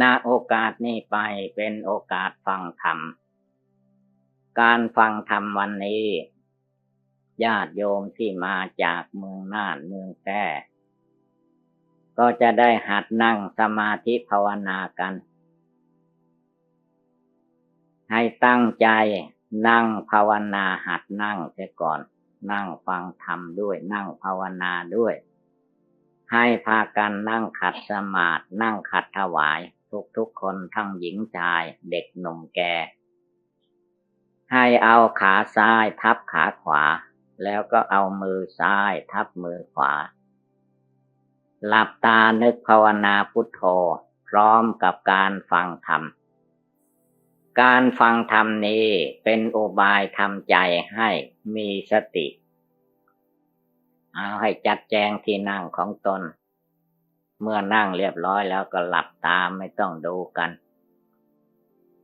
ณโอกาสนี้ไปเป็นโอกาสฟังธรรม การฟังธรรมวันนี้ ญาติโยมที่มาจากเมืองน่านเมืองแพร่ก็จะได้หัดนั่งสมาธิภาวนากัน ให้ตั้งใจนั่งภาวนาหัดนั่งเสียก่อน นั่งฟังธรรมด้วย นั่งภาวนาด้วยให้พากันนั่งขัดสมาธินั่งขัดถวาย ทุกทุกคนทั้งหญิงชายเด็กหนุ่มแก่ ให้เอาขาซ้ายทับขาขวา แล้วก็เอามือซ้ายทับมือขวา หลับตานึกภาวนาพุทโธ พร้อมกับการฟังธรรม การฟังธรรมนี้เป็นอุบายทำใจให้มีสติ เอาให้จัดแจงที่นั่งของตน เมื่อนั่งเรียบร้อยแล้วก็หลับตาไม่ต้องดูกัน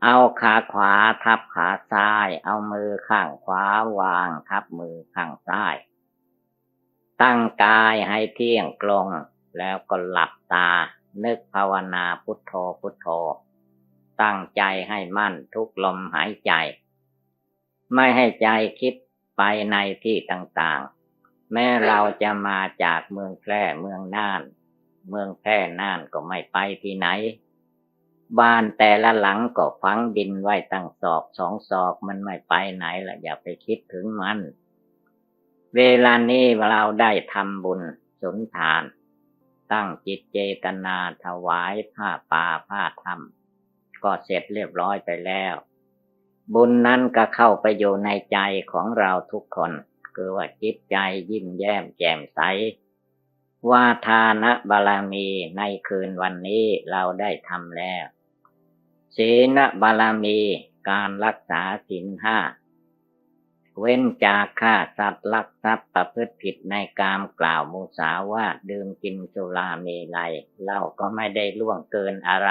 เอาขาขวาทับขาซ้าย เอามือข้างขวาวางทับมือข้างซ้าย ตั้งกายให้เที่ยงตรงแล้วก็หลับตา นึกภาวนาพุทโธพุทโธ ตั้งใจให้มั่นทุกลมหายใจ ไม่ให้ใจคิดไปในที่ต่างๆ แม้เราจะมาจากเมืองแพร่เมืองน่าน เมืองแพร่น่านก็ไม่ไปที่ไหน บ้านแต่ละหลังก็ฝังดินไว้ตั้งศอกสองศอกมันไม่ไปไหนละอย่าไปคิดถึงมัน เวลานี้เราได้ทำบุญสนทาน ตั้งจิตเจตนาถวายผ้าป่าผ้าธรรม ก็เสร็จเรียบร้อยไปแล้ว บุญนั้นก็เข้าไปอยู่ในใจของเราทุกคน คือว่าจิตใจยิ้มแย้มแจ่มใส ว่าทานะบารมีในคืนวันนี้เราได้ทำแล้ว ศีลบารมีการรักษาศีลห้า เว้นจากฆ่าสัตว์ลักทรัพย์ประพฤติผิดในกามกล่าวมุสาวาดื่มกินสุราเมลัยเราก็ไม่ได้ล่วงเกินอะไร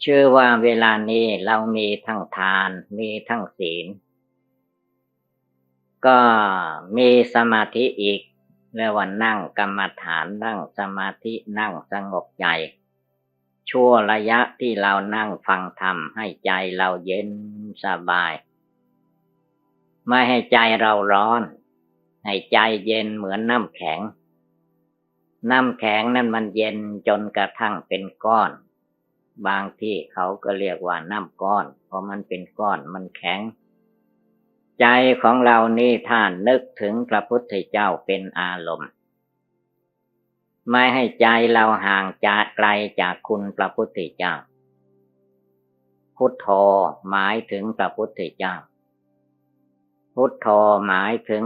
เชื่อว่าเวลานี้เรามีทั้งทานมีทั้งศีล ก็มีสมาธิอีก เรียกว่านั่งกรรมฐานนั่งสมาธินั่งสงบใจ ชั่วระยะที่เรานั่งฟังธรรมให้ใจเราเย็นสบาย ไม่ให้ใจเราร้อน ให้ใจเย็นเหมือนน้ำแข็ง น้ำแข็งนั่นมันเย็นจนกระทั่งเป็นก้อน บางที่เขาก็เรียกว่าน้ำก้อน เพราะมันเป็นก้อนมันแข็ง ใจของเรานี่ท่านนึกถึงพระพุทธเจ้าเป็นอารมณ์ ไม่ให้ใจเราห่างจากไกลจากคุณพระพุทธเจ้า พุทโธหมายถึงพระพุทธเจ้า พุทโธหมายถึง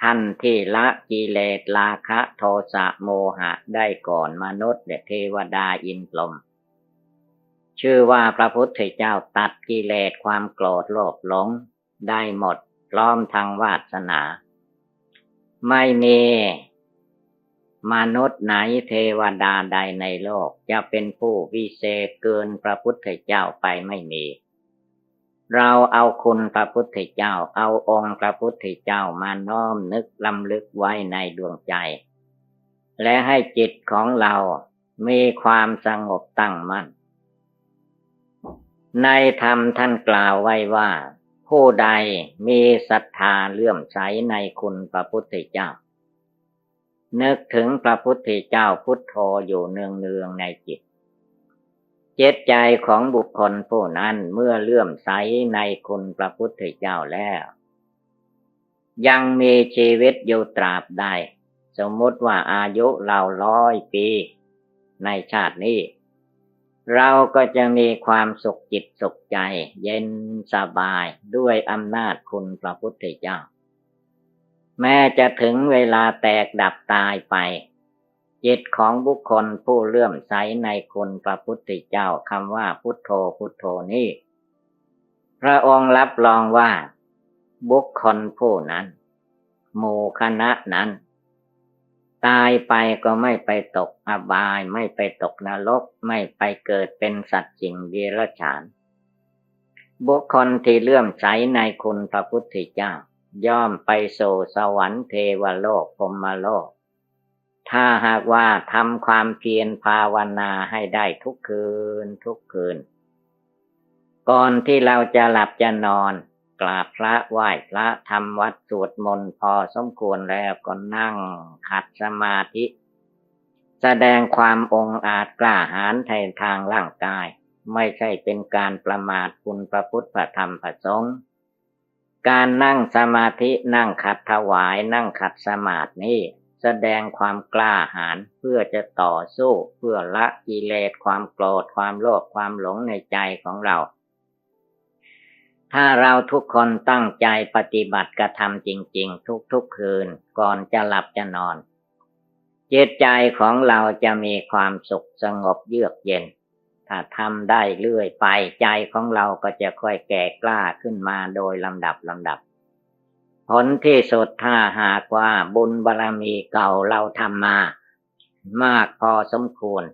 ท่านที่ละกิเลสราคะโทสะโมหะได้ก่อนมนุษย์เทวดาอินพรหมชื่อว่าพระพุทธเจ้าตัดกิเลสความโกรธโลภหลง ได้หมด พร้อมทางวาสนา ไม่มี มนุษย์ไหนเทวดาใดในโลก จะเป็นผู้วิเศษเกินพระพุทธเจ้าไปไม่มี เราเอาคุณพระพุทธเจ้า เอาองค์พระพุทธเจ้ามาน้อมนึกลำลึกไว้ในดวงใจ และให้จิตของเรามีความสงบตั้งมั่นในธรรมท่านกล่าวไว้ว่า ผู้ใดมีศรัทธาเลื่อมใสในคุณพระพุทธเจ้า นึกถึงพระพุทธเจ้าพุทโธอยู่เนืองเนืองในจิต เจตใจของบุคคลผู้นั้นเมื่อเลื่อมใสในคุณพระพุทธเจ้าแล้ว ยังมีชีวิตอยู่ตราบใด สมมติว่าอายุเราร้อยปี ในชาตินี้ เราก็จะมีความสุขจิตสุขใจ เย็นสบายด้วยอำนาจคุณพระพุทธเจ้า แม้จะถึงเวลาแตกดับตายไป จิตของบุคคลผู้เลื่อมใสในคุณพระพุทธเจ้าคำว่าพุทโธพุทโธนี้พระองค์รับรองว่า บุคคลผู้นั้น หมู่คณะนั้น ตายไปก็ไม่ไปตกอบาย ไม่ไปตกนรก ไม่ไปเกิดเป็นสัตว์จริงเดรัจฉาน บุคคลที่เลื่อมใสในคุณพระพุทธเจ้า ย่อมไปโซสวรรค์เทวโลกพรมโลก ถ้าหากว่าทำความเพียรภาวนาให้ได้ทุกคืนทุกคืน ก่อนที่เราจะหลับจะนอน กราบพระไหว้พระทำวัดสวดมนต์พอสมควรแล้วก็นั่งขัดสมาธิ แสดงความองอาจกล้าหาญแทนทางร่างกาย ไม่ใช่เป็นการประมาทคุณพระพุทธธรรมพระสงฆ์การนั่งสมาธินั่งขัดถวายนั่งขัดสมาธินี้แสดงความกล้าหาญเพื่อจะต่อสู้เพื่อละกิเลสความโกรธความโลภความหลงในใจของเรา ถ้าเราทุกคนตั้งใจปฏิบัติกระทำจริง ๆ ทุกๆคืนก่อนจะหลับจะนอนจิตใจของเราจะมีความสุขสงบเยือกเย็น ถ้าทำได้เรื่อยไปใจของเราก็จะค่อยแก่กล้าขึ้นมาโดยลำดับลำดับ ผลที่สุดถ้าหากว่าบุญบารรมีเก่าเราทำมา มากพอสมควร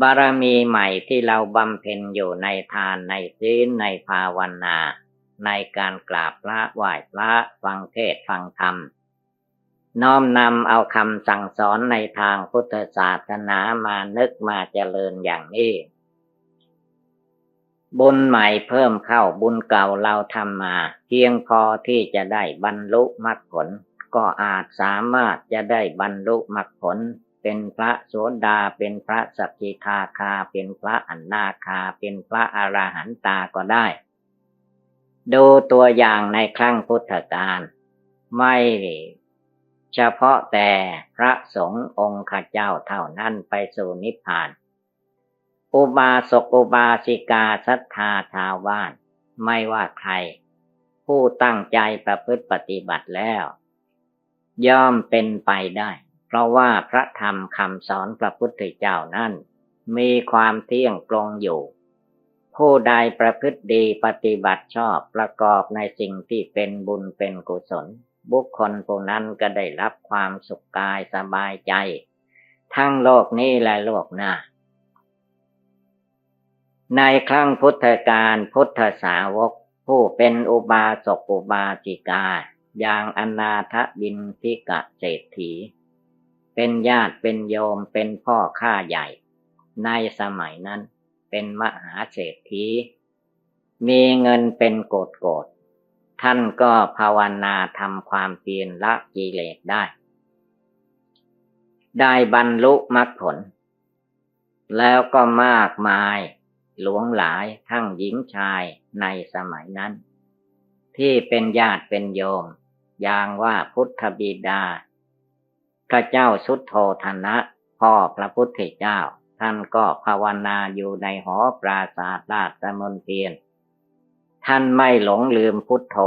บารมีใหม่ที่เราบำเพ็ญอยู่ในทานในศีลในภาวนา ในการกราบพระไหว้พระฟังเทศฟังธรรม น้อมนำเอาคำสั่งสอนในทางพุทธศาสนามานึกมาเจริญอย่างนี้ บุญใหม่เพิ่มเข้าบุญเก่าเราทำมา เพียงพอที่จะได้บรรลุมรรคผล ก็อาจสามารถจะได้บรรลุมรรคผล เป็นพระโสดา เป็นพระสกิทาคา เป็นพระอนนาคา เป็นพระอราหันตาก็ได้ ดูตัวอย่างในครั้งพุทธกาลไม่เฉพาะแต่พระสงฆ์องค์ข้าเจ้าเท่านั้นไปสู่นิพพาน อุบาสกอุบาสิกาศรัทธาชาวาน ไม่ว่าใคร ผู้ตั้งใจประพฤติปฏิบัติแล้ว ย่อมเป็นไปได้ เพราะว่าพระธรรมคำสอนพระพุทธเจ้านั้นมีความเที่ยงตรงอยู่ ผู้ใดประพฤติดีปฏิบัติชอบประกอบในสิ่งที่เป็นบุญเป็นกุศล บุคคลผู้นั้นก็ได้รับความสุขกายสบายใจ ทั้งโลกนี้และโลกหน้า ในครั้งพุทธกาลพุทธสาวก ผู้เป็นอุบาสกอุบาสิกา อย่างอนาถบินทิกะเศรษฐี เป็นญาติเป็นโยมเป็นพ่อข้าใหญ่ ในสมัยนั้นเป็นมหาเศรษฐี มีเงินเป็นโกดโกดท่านก็ภาวนาทำความเพียรละกิเลสได้ ได้บรรลุมรรคผล แล้วก็มากมายหลวงหลายทั้งหญิงชายในสมัยนั้น ที่เป็นญาติเป็นโยม อย่างว่าพุทธบิดา พระเจ้าสุดโทธนะ พ่อพระพุทธเจ้า ท่านก็ภาวนาอยู่ในหอปราศาสตราชมนเทียน ท่านไม่หลงลืมพุทโธ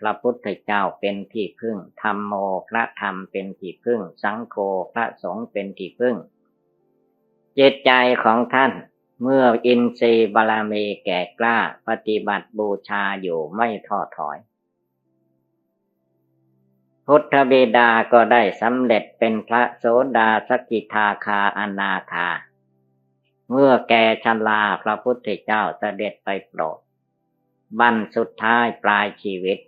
พระพุทธเจ้าเป็นที่พึ่ง ธรรมโมพระธรรมเป็นที่พึ่ง สังโฆพระสงฆ์เป็นที่พึ่ง เจตใจของท่านเมื่ออินทรีย์บารมีแก่กล้า ปฏิบัติบูชาอยู่ไม่ท้อถอย พุทธเบดาก็ได้สำเร็จเป็นพระโสดาสกิทาคาอนาคา เมื่อแกชลาพระพุทธเจ้าเสด็จไปโปรดบันสุดท้ายปลายชีวิต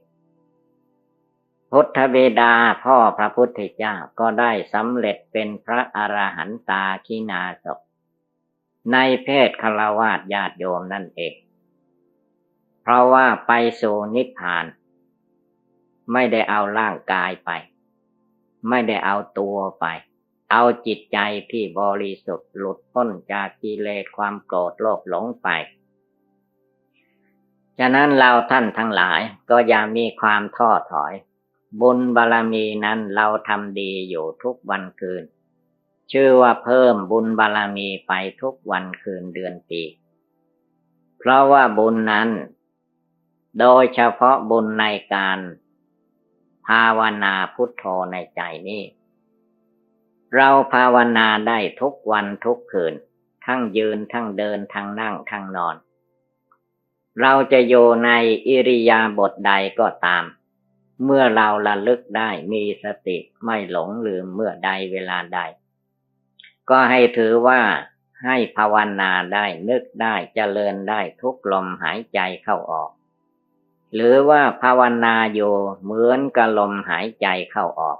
พุทธเบดาพ่อพระพุทธเจ้าก็ได้สำเร็จเป็นพระอรหันตาคินาศในเพศคารวาสญาติโยมนั่นเอง เพราะว่าไปสู่นิพพาน ไม่ได้เอาร่างกายไปไม่ได้เอาตัวไป เอาจิตใจที่บริสุทธิ์หลุดพ้นจากกิเลสความโกรธโลภหลงไป ฉะนั้นเราท่านทั้งหลายก็อย่ามีความท้อถอย บุญบารรมีนั้นเราทำดีอยู่ทุกวันคืน ชื่อว่าเพิ่มบุญบารรมีไปทุกวันคืนเดือนปี เพราะว่าบุญนั้น โดยเฉพาะบุญในการ ภาวนาพุทโธในใจนี้ เราภาวนาได้ทุกวันทุกคืน ทั้งยืนทั้งเดินทั้งนั่งทั้งนอน เราจะอยู่ในอิริยาบถใดก็ตาม เมื่อเราระลึกได้มีสติไม่หลงลืมเมื่อใดเวลาใด ก็ให้ถือว่าให้ภาวนาได้นึกได้เจริญได้ทุกลมหายใจเข้าออก หรือว่าภาวนาอยู่เหมือนกับลมหายใจเข้าออก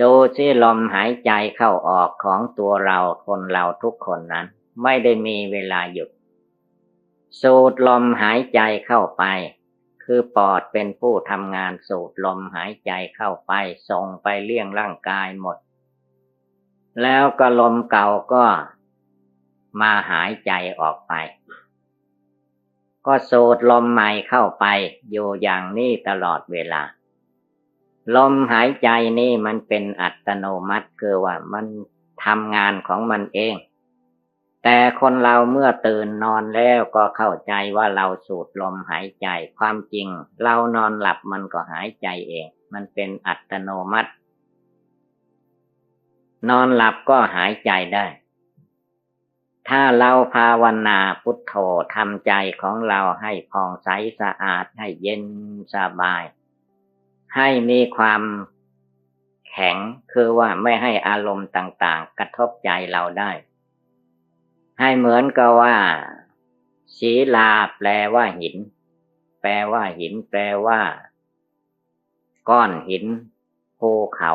ดูที่ลมหายใจเข้าออกของตัวเราคนเราทุกคนนั้น ไม่ได้มีเวลาหยุด สูดลมหายใจเข้าไป คือปอดเป็นผู้ทำงานสูดลมหายใจเข้าไปส่งไปเลี้ยงร่างกายหมด แล้วก็ลมเก่าก็มาหายใจออกไป ก็สูดลมใหม่เข้าไปอยู่อย่างนี้ตลอดเวลา ลมหายใจนี่มันเป็นอัตโนมัติคือว่ามันทำงานของมันเอง แต่คนเราเมื่อตื่นนอนแล้วก็เข้าใจว่าเราสูดลมหายใจ ความจริง เรานอนหลับมันก็หายใจเอง มันเป็นอัตโนมัติ นอนหลับก็หายใจได้ ถ้าเราภาวนาพุทโธทำใจของเราให้ผ่องใสสะอาดให้เย็นสบาย ให้มีความแข็งคือว่าไม่ให้อารมณ์ต่าง ๆ กระทบใจเราได้ ให้เหมือนกับว่าศีลาแปลว่าหิน แปลว่าหิน แปลว่า ก้อนหินภูเขา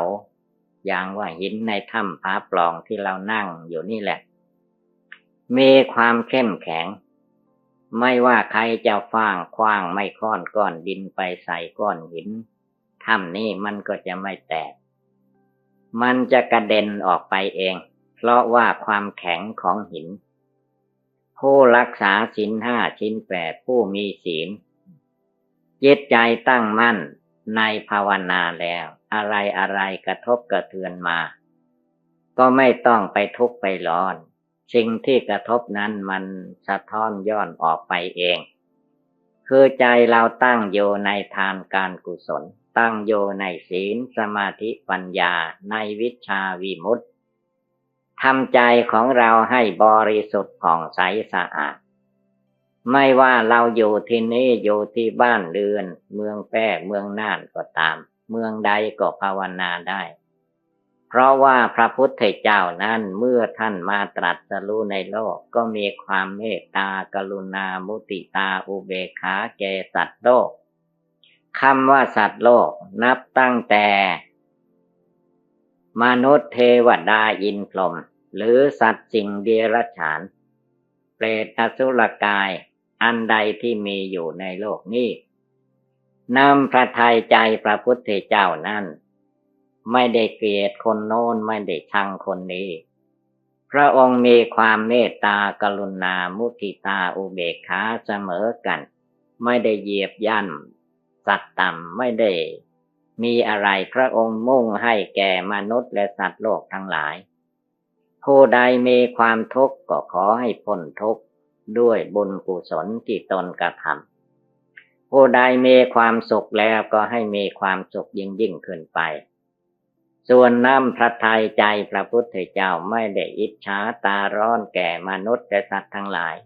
อย่างว่าหินในถ้ำผาปล่องที่เรานั่งอยู่นี่แหละ มีความเข้มแข็ง ไม่ว่าใครจะฟางคว้างไม่ค้อนก้อนดินไปใส่ก้อนหินถ้ำนี้มันก็จะไม่แตก มันจะกระเด็นออกไปเอง เพราะว่าความแข็งของหิน ผู้รักษาศีลห้าชิ้นแปดผู้มีศีลจิตใจตั้งมั่นในภาวนาแล้ว อะไรอะไรกระทบกระเทือนมา ก็ไม่ต้องไปทุกข์ไปร้อน สิ่งที่กระทบนั้นมันสะท้อนย้อนออกไปเอง คือใจเราตั้งอยู่ในทานการกุศล ตั้งโยในศีลสมาธิปัญญาในวิชาวิมุตติทำใจของเราให้บริสุทธิ์ผ่องใสสะอาด ไม่ว่าเราอยู่ที่นี่อยู่ที่บ้านเรือน เมืองแป้เมืองน่านก็ตาม เมืองใดก็ภาวนาได้ เพราะว่าพระพุทธเจ้านั้นเมื่อท่านมาตรัสรู้ในโลกก็มีความเมตตากรุณามุติตาอุเบกขาแก่สัตว์โลกคำว่าสัตว์โลกนับตั้งแต่ มนุษย์เทวดาอินพรหมหรือสัตว์สิ่งเดรัจฉาน เปรตอสุรกาย อันใดที่มีอยู่ในโลกนี้นำพระทัยใจพระพุทธเจ้านั้น ไม่ได้เกลียดคนโน้นไม่ได้ชังคนนี้ พระองค์มีความเมตตากรุณามุทิตาอุเบกขาเสมอกัน ไม่ได้เหยียบย่ำสัตว์ต่ำไม่ได้ มีอะไรพระองค์มุ่งให้แก่มนุษย์และสัตว์โลกทั้งหลาย ผู้ใดมีความทุกข์ก็ขอให้พ้นทุกข์ด้วยบุญกุศลที่ตนกระทำผู้ใดมีความสุขแล้วก็ให้มีความสุขยิ่งยิ่งขึ้นไป ส่วนน้ำพระทัยใจพระพุทธเจ้าไม่ได้อิจฉาตาร้อนแก่มนุษย์และสัตว์ทั้งหลาย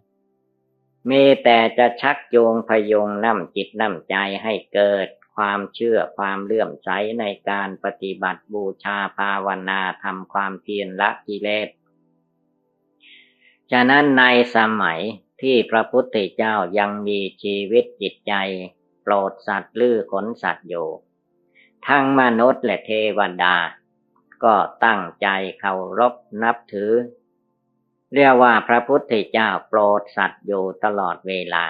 มีแต่จะชักโยงพยงน้ำจิตน้ำใจให้เกิดความเชื่อความเลื่อมใสในการปฏิบัติบูชาภาวนาทำความเพียรละกิเลส ฉะนั้นในสมัยที่พระพุทธเจ้ายังมีชีวิตจิตใจ โปรดสัตว์ลือขนสัตว์อยู่ ทั้งมนุษย์และเทวดา ก็ตั้งใจเคารพนับถือ เรียกว่าพระพุทธเจ้าโปรดสัตว์อยู่ตลอดเวลา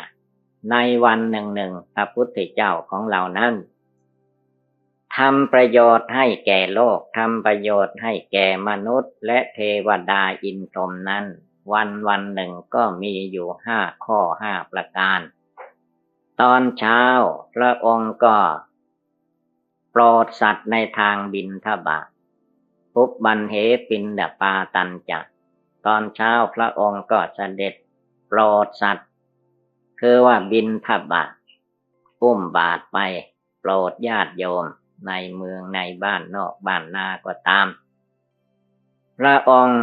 ในวันหนึ่งหนึ่งพระพุทธเจ้าของเรานั้นทำประโยชน์ให้แก่โลกทำประโยชน์ให้แก่มนุษย์ และเทวดาอินทรมนั้น วันวันหนึ่งก็มีอยู่ห้าข้อห้าประการ ตอนเช้าพระองค์ก็ ปรดสัตว์ในทางบินทบาทปุบบันเหปินดาปาตันจักตอนเช้าพระองค์ก็เสด็จโปรดสัตว์ คือว่าบินทบาทอุ้มบาทไปโปรดญาติโยมในเมืองในบ้านนอกบ้านนาก็ตาม พระองค์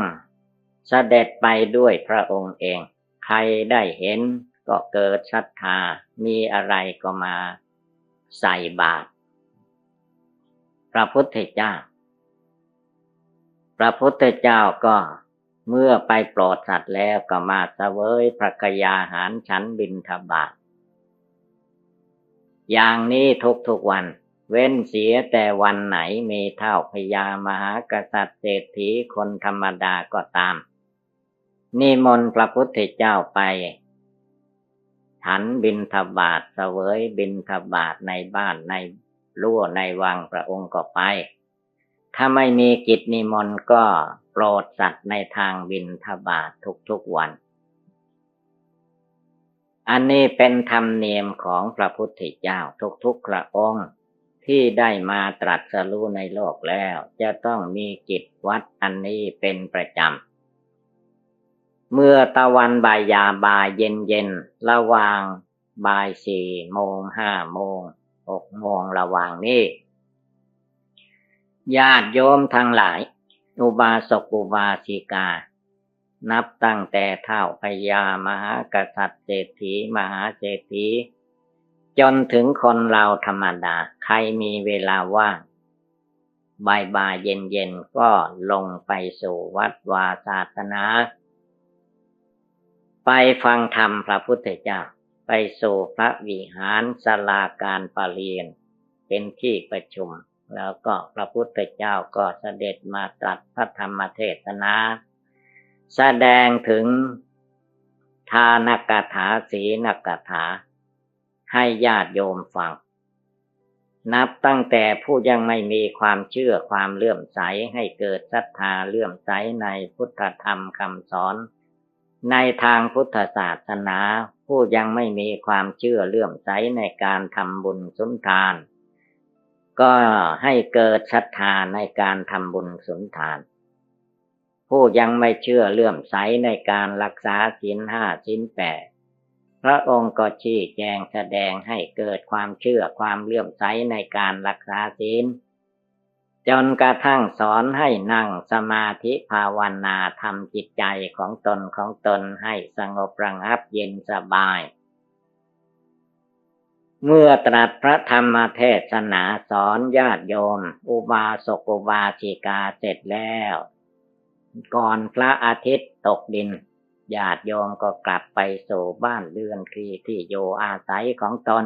เสด็จไปด้วยพระองค์เอง ใครได้เห็นก็เกิดศรัทธามีอะไรก็มาใส่บาตร พระพุทธเจ้า พระพุทธเจ้าก็เมื่อไปโปรดสัตว์แล้วก็มาเสวยพระกยาหารฉันบินทบาท อย่างนี้ทุกๆวัน เว้นเสียแต่วันไหนมีเท่าพญามหากษัตริย์เศรษฐีคนธรรมดาก็ตาม นิมนต์พระพุทธเจ้าไปฉันบินทบาทเสวยบินทบาทในบ้านใน รั้วในวังพระองค์ก็ไป ถ้าไม่มีกิจนิมนต์ก็โปรดสัตว์ในทางบินทบาททุกๆวัน อันนี้เป็นธรรมเนียมของพระพุทธเจ้าทุกๆพระองค์ที่ได้มาตรัสรู้ในโลกแล้ว จะต้องมีกิจวัดอันนี้เป็นประจำ เมื่อตะวันบ่ายยาบ่ายเย็นเย็นระหว่างบ่ายสี่โมงห้าโมง หกโมงระหว่างนี้ญาติโยมทั้งหลาย อุบาสกอุบาสิกา นับตั้งแต่เท่าพญามหากษัตริย์เศรษฐีมหาเศรษฐี จนถึงคนเราธรรมดา ใครมีเวลาว่างบ่ายบ่ายเย็นเย็นก็ลงไปสู่วัดวาศาสนา ไปฟังธรรมพระพุทธเจ้า ไปสู่พระวิหารสลาการปรเรียน เป็นที่ประชุม แล้วก็พระพุทธเจ้าก็เสด็จมาตรัสพระธรรมเทศนา แสดงถึงทานกถาสีนกถา ให้ญาติโยมฟัง นับตั้งแต่ผู้ยังไม่มีความเชื่อความเลื่อมใสให้เกิดศรัทธาเลื่อมใสในพุทธธรรมคำสอน ในทางพุทธศาสนา ผู้ยังไม่มีความเชื่อเลื่อมใสในการทำบุญสุนทาน ก็ให้เกิดศรัทธาในการทำบุญสุนทาน ผู้ยังไม่เชื่อเลื่อมใสในการรักษาศีลห้าศีลแปดพระองค์ก็ชี้แจงแสดงให้เกิดความเชื่อความเลื่อมใสในการรักษาศีล จนกระทั่งสอนให้นั่งสมาธิภาวนาทำจิตใจของตนของตนให้สงบระงับเย็นสบาย เมื่อตรัสพระธรรมเทศนาสอนญาติโยม อุบาสกอุบาสิกาเสร็จแล้ว ก่อนพระอาทิตย์ตกดินญาติโยมก็กลับไปสู่บ้านเรือนคีที่อยู่อาศัยของตน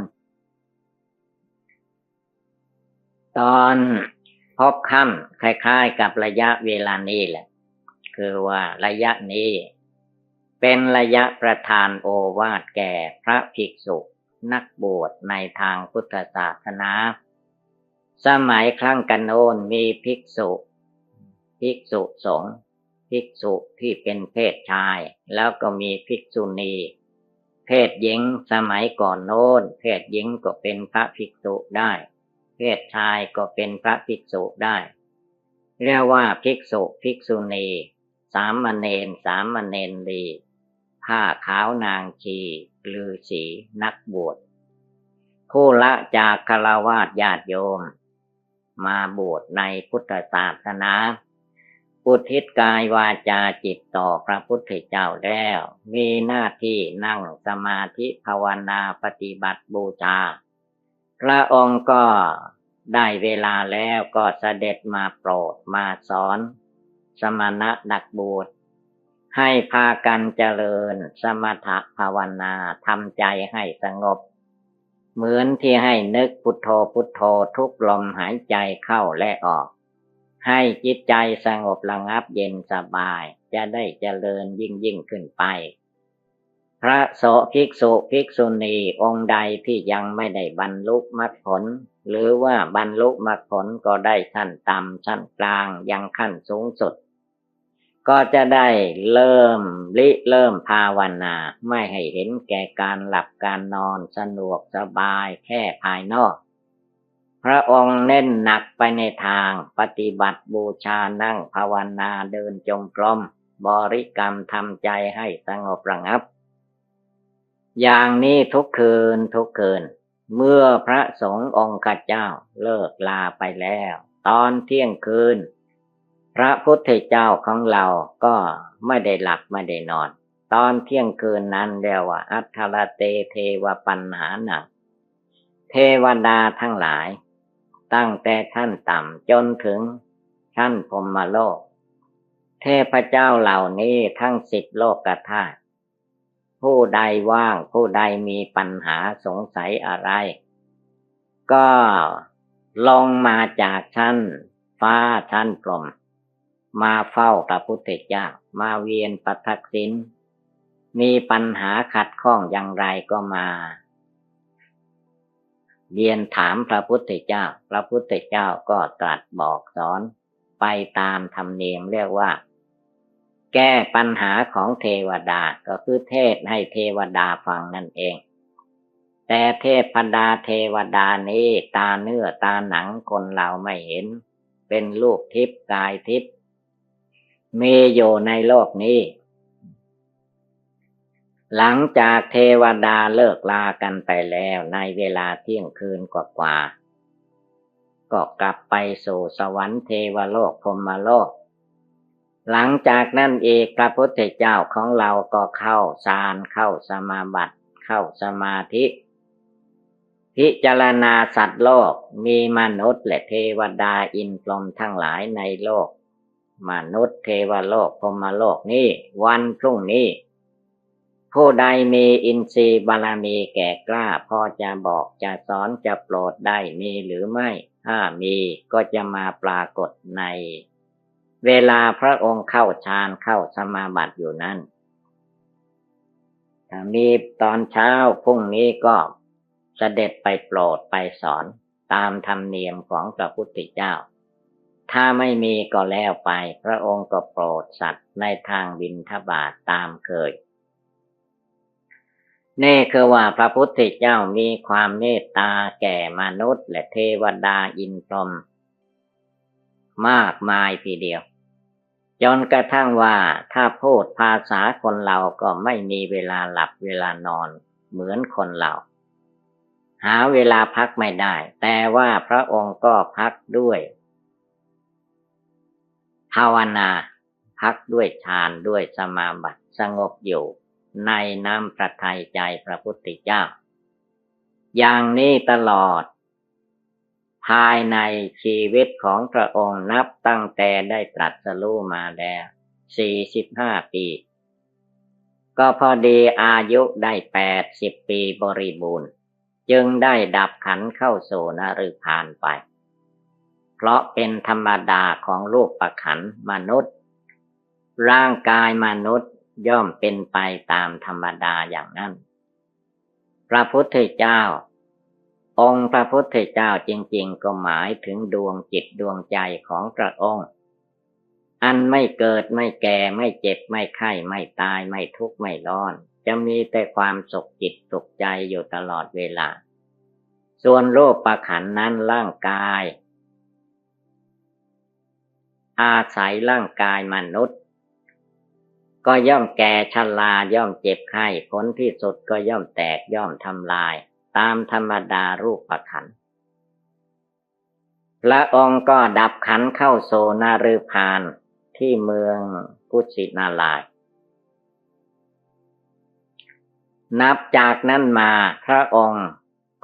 ตอน พบค่ำคล้ายๆกับระยะเวลานี้แหละ คือว่าระยะนี้ เป็นระยะประทานโอวาทแก่พระภิกษุนักบวชในทางพุทธศาสนา สมัยครั้งกันโน้นมีภิกษุ ภิกษุสงฆ์ภิกษุที่เป็นเพศชาย แล้วก็มีภิกษุณีเพศหญิงสมัยก่อนโน้นเพศหญิงก็เป็นพระภิกษุได้ เพศชายก็เป็นพระภิกษุได้ เรียกว่าภิกษุภิกษุณี สามเณรสามเณรดีผ้าขาวนางชีลือสีนักบวชผู้ละจากคารวาสญาติโยม มาบวชในพุทธศาสนาอุทิศกายวาจาจิตต่อพระพุทธเจ้าแล้ว มีหน้าที่นั่งสมาธิภาวนาปฏิบัติบูชา ระองค์ก็ได้เวลาแล้วก็เสด็จมาโปรดมาสอน สมณะดักบูตรให้พากันเจริญสมถภาวนาทำใจให้สงบ เหมือนที่ให้นึกพุทโธพุทโธทุกลมหายใจเข้าและออก ให้จิตใจสงบระงับเย็นสบาย จะได้เจริญยิ่งยิ่งขึ้นไป พระโสภิกษุภิกษุณีองค์ใดที่ยังไม่ได้บรรลุมรรคผล หรือว่าบรรลุมรรคผลก็ได้ชั้นต่ำชั้นกลางยังขั้นสูงสุด ก็จะได้เริ่มริเริ่มภาวนา ไม่ให้เห็นแก่การหลับการนอนสะดวกสบายแค่ภายนอก พระองค์เน้นหนักไปในทางปฏิบัติบูชานั่งภาวนาเดินจงกรมบริกรรมทำใจให้สงบระงับ อย่างนี้ทุกคืนทุกคืน เมื่อพระสงฆ์องค์ขเจ้าเลิกลาไปแล้ว ตอนเที่ยงคืน พระพุทธเจ้าของเราก็ไม่ได้หลับไม่ได้นอน ตอนเที่ยงคืนนั้นเรียกว่า อัทรเตเทวปัญหาหนัก เทวดาทั้งหลาย ตั้งแต่ขั้นต่ำจนถึงขั้นพรมโลก เทพเจ้าเหล่านี้ทั้งสิบโลกธาตุ ผู้ใดว่าง ผู้ใดมีปัญหาสงสัยอะไร ก็ลงมาจากชั้นฟ้าชั้นกลม มาเฝ้าพระพุทธเจ้ามาเวียนประทักษิณมีปัญหาขัดข้องอย่างไรก็มาเรียนถามพระพุทธเจ้า พระพุทธเจ้าก็ตรัสบอกสอนไปตามธรรมเนียมเรียกว่า แก้ปัญหาของเทวดาก็คือเทศให้เทวดาฟังนั่นเอง แต่เทพดาเทวดานี้ตาเนื้อตาหนังคนเราไม่เห็น เป็นลูกทิพย์กายทิพย์มีอยู่ในโลกนี้ หลังจากเทวดาเลิกลากันไปแล้วในเวลาเที่ยงคืนกว่าๆก็กลับไปสู่สวรรค์เทวโลกพรมโลก หลังจากนั้นเอกพระพุทธเจ้าของเราก็เข้าฌานเข้าสมาบัติเข้าสมาธิ พิจารณาสัตว์โลกมีมนุษย์และเทวดาอินพรหมทั้งหลายในโลก มนุษย์เทวโลกพรมโลกนี้วันพรุ่งนี้ผู้ใดมีอินทรีย์บารมีแก่กล้าพอจะบอกจะสอนจะโปรดได้มีหรือไม่ ถ้ามีก็จะมาปรากฏใน เวลาพระองค์เข้าฌานเข้าสมาบัติอยู่นั้นถ้ามีตอนเช้าพรุ่งนี้ก็เสด็จไปโปรดไปสอนตามธรรมเนียมของพระพุทธเจ้า ถ้าไม่มีก็แล้วไป พระองค์ก็โปรดสัตว์ในทางบินทบาทตามเคย นี่คือว่าพระพุทธเจ้ามีความเมตตาแก่มนุษย์ และเทวดาอินทรมมากมายทีเดียว จนกระทั่งว่าถ้าพูดภาษาคนเราก็ไม่มีเวลาหลับเวลานอนเหมือนคนเรา หาเวลาพักไม่ได้ แต่ว่าพระองค์ก็พักด้วยภาวนาพักด้วยฌานด้วยสมาบัติสงบอยู่ในน้ำพระทัยใจพระพุทธเจ้า อย่างนี้ตลอด ภายในชีวิตของพระองค์นับตั้งแต่ได้ตรัสรู้มาแล้วสี่สิบห้าปี ก็พอดีอายุได้แปดสิบปีบริบูรณ์ จึงได้ดับขันเข้าโซนฤพานไป เพราะเป็นธรรมดาของรูปประขันมนุษย์ ร่างกายมนุษย์ย่อมเป็นไปตามธรรมดาอย่างนั้น พระพุทธเจ้า องค์พระพุทธเจ้าจริง ๆ ก็หมายถึงดวงจิตดวงใจของพระองค์ อันไม่เกิดไม่แก่ไม่เจ็บไม่ไข้ไม่ตายไม่ทุกข์ไม่ร้อน จะมีแต่ความสุขจิตสุขใจอยู่ตลอดเวลา ส่วนโลกประขันนั้นร่างกาย อาศัยร่างกายมนุษย์ ก็ย่อมแก่ชราย่อมเจ็บไข้ผลที่สุดก็ย่อมแตกย่อมทำลาย ตามธรรมดารูปประขันพระองค์ก็ดับขันเข้าโซนาฤพานที่เมืองกุสินาลาย นับจากนั้นมาพระองค์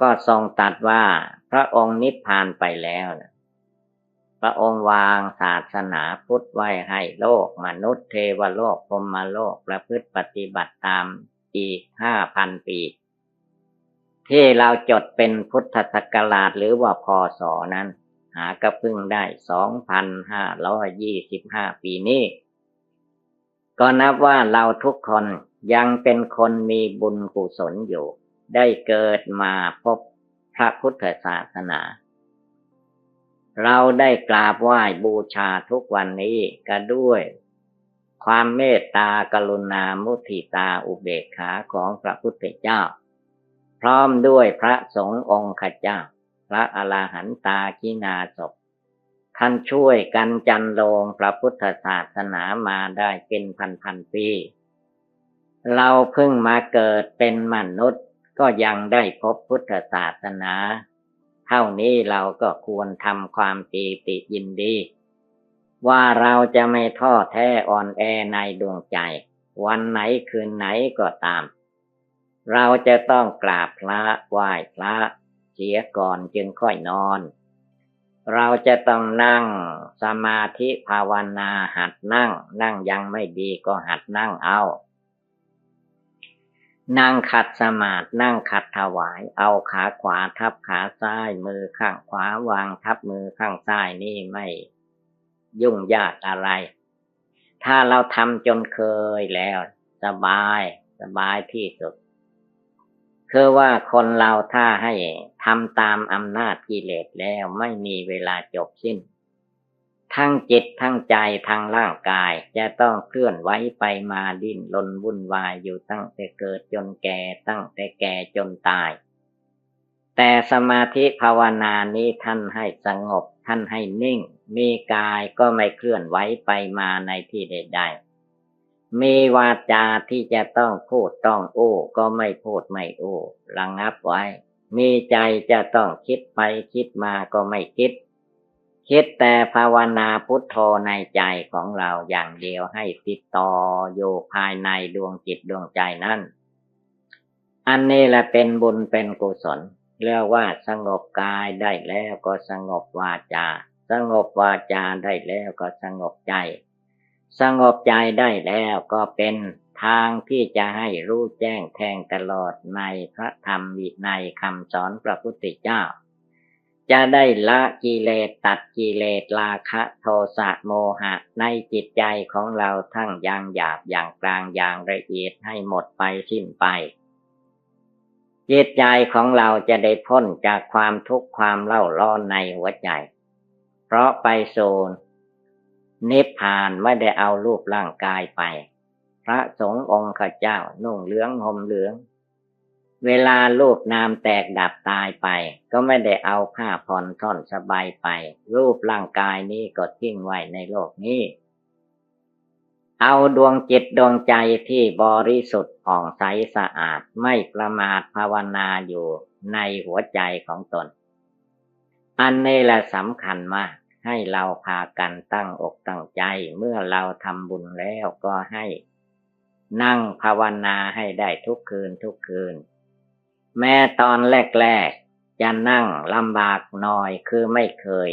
ก็ทรงตัดว่าพระองค์นิพพานไปแล้ว พระองค์วางศาสนาพุทธไว้ให้โลกมนุษย์เทวโลกพรมโลกประพฤติปฏิบัติตามอีกห้าพันปี ที่เราจดเป็นพุทธศักราชหรือว่าพศนั้น หากระพึ่งได้สองพันห้าร้อยยี่สิบห้าปีนี้ ก็นับว่าเราทุกคนยังเป็นคนมีบุญกุศลอยู่ ได้เกิดมาพบพระพุทธศาสนา เราได้กราบไหว้บูชาทุกวันนี้ก็ด้วย ความเมตตากรุณามุทิตาอุเบกขาของพระพุทธเจ้า พร้อมด้วยพระสงฆ์องค์ขเจ้า พระอรหันตากินาศพท่านช่วยกันจันโลงพระพุทธศาสนามาได้เป็นพันพันปี เราเพิ่งมาเกิดเป็นมนุษย์ก็ยังได้พบพุทธศาสนา เท่านี้เราก็ควรทำความปีติยินดี ว่าเราจะไม่ท้อแท้อ่อนแอในดวงใจ วันไหนคืนไหนก็ตาม เราจะต้องกราบพระไหว้พระเสียก่อนจึงค่อยนอน เราจะต้องนั่งสมาธิภาวนาหัดนั่ง นั่งยังไม่ดีก็หัดนั่งเอา นั่งขัดสมาธินั่งขัดถวาย เอาขาขวาทับขาซ้าย มือข้างขวาวางทับมือข้างซ้ายนี่ไม่ยุ่งยากอะไร ถ้าเราทำจนเคยแล้ว สบาย สบายที่สุด คือว่าคนเราถ้าให้ทำตามอำนาจกิเลสแล้วไม่มีเวลาจบสิ้น ทั้งจิตทั้งใจทั้งร่างกายจะต้องเคลื่อนไหวไปมาดิ้นรนวุ่นวายอยู่ตั้งแต่เกิดจนแก่ตั้งแต่แก่จนตาย แต่สมาธิภาวนานี้ท่านให้สงบท่านให้นิ่ง มีกายก็ไม่เคลื่อนไหวไปมาในที่ใดๆ มีวาจาที่จะต้องพูดต้องโอ้ ก็ไม่พูดไม่โอ้ระงับไว้ มีใจจะต้องคิดไปคิดมาก็ไม่คิด คิดแต่ภาวนาพุทโธในใจของเราอย่างเดียวให้ติดต่ออยู่ภายในดวงจิตดวงใจนั่นอันนี้แหละเป็นบุญเป็นกุศลเรียกว่าสงบกายได้แล้วก็สงบวาจา สงบวาจาได้แล้วก็สงบใจ สงบใจได้แล้วก็เป็นทางที่จะให้รู้แจ้งแทงตลอดในพระธรรมวินัยคำสอนพระพุทธเจ้า จะได้ละกิเลสตัดกิเลสราคะโทสะโมหะในจิตใจของเราทั้งอย่างหยาบอย่างกลางอย่างละเอียดให้หมดไปสิ้นไปจิตใจของเราจะได้พ้นจากความทุกข์ความเล่าร้อนในหัวใจ เพราะไปโซน นิพพานไม่ได้เอารูปร่างกายไป พระสงฆ์องค์ข้าเจ้านุ่งเหลืองห่มเหลือง เวลารูปนามแตกดับตายไป ก็ไม่ได้เอาผ้าผ่อนท่อนสบายไป รูปร่างกายนี้ก็ทิ้งไว้ในโลกนี้ เอาดวงจิตดวงใจที่บริสุทธิ์ผ่องใสสะอาดไม่ประมาทภาวนาอยู่ในหัวใจของตน อันนี้แหละสำคัญมาก ให้เราพากันตั้งอกตั้งใจ เมื่อเราทำบุญแล้วก็ให้ นั่งภาวนาให้ได้ทุกคืนทุกคืน แม้ตอนแรกๆจะนั่งลำบากหน่อยคือไม่เคย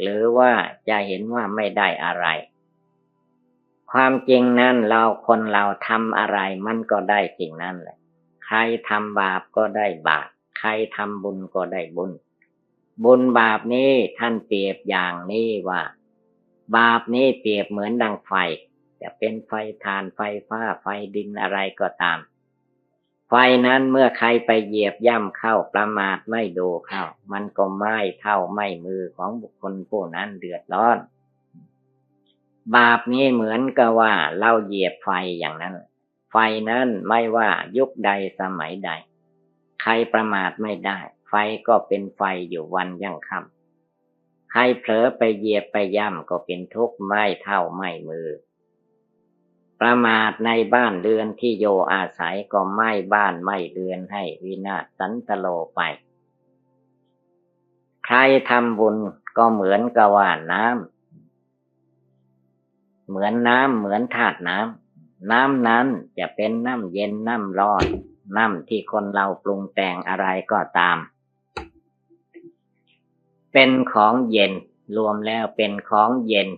หรือว่าจะเห็นว่าไม่ได้อะไร ความจริงนั้นเราคนเราทำอะไรมันก็ได้สิ่งนั้นแหละ ใครทำบาปก็ได้บาปใครทำบุญก็ได้บุญ บุญบาปนี้ท่านเปรียบอย่างนี้ว่า บาปนี้เปรียบเหมือนดังไฟ จะเป็นไฟทานไฟฟ้าไฟดินอะไรก็ตาม ไฟนั้นเมื่อใครไปเหยียบย่ำเข้าประมาทไม่ดูเข้า มันก็ไหม้เท่าไหม้มือของบุคคลผู้นั้นเดือดร้อน บาปนี้เหมือนกับว่าเราเหยียบไฟอย่างนั้น ไฟนั้นไม่ว่ายุคใดสมัยใด ใครประมาทไม่ได้ ไฟก็เป็นไฟอยู่วันยั่งค่ำใครเผลอไปเหยียบไปย่ำก็เป็นทุกข์ไม่เท่าไม่มือ ประมาทในบ้านเรือนที่โยอาศัยก็ไม่บ้านไม่เรือนให้วินาศสันตโลไป ใครทำบุญก็เหมือนกว่าน้ำเหมือนน้ำเหมือนธาตุน้ำน้ำนั้นจะเป็นน้ำเย็นน้ำร้อนน้ำที่คนเราปรุงแต่งอะไรก็ตาม เป็นของเย็น รวมแล้วเป็นของเย็น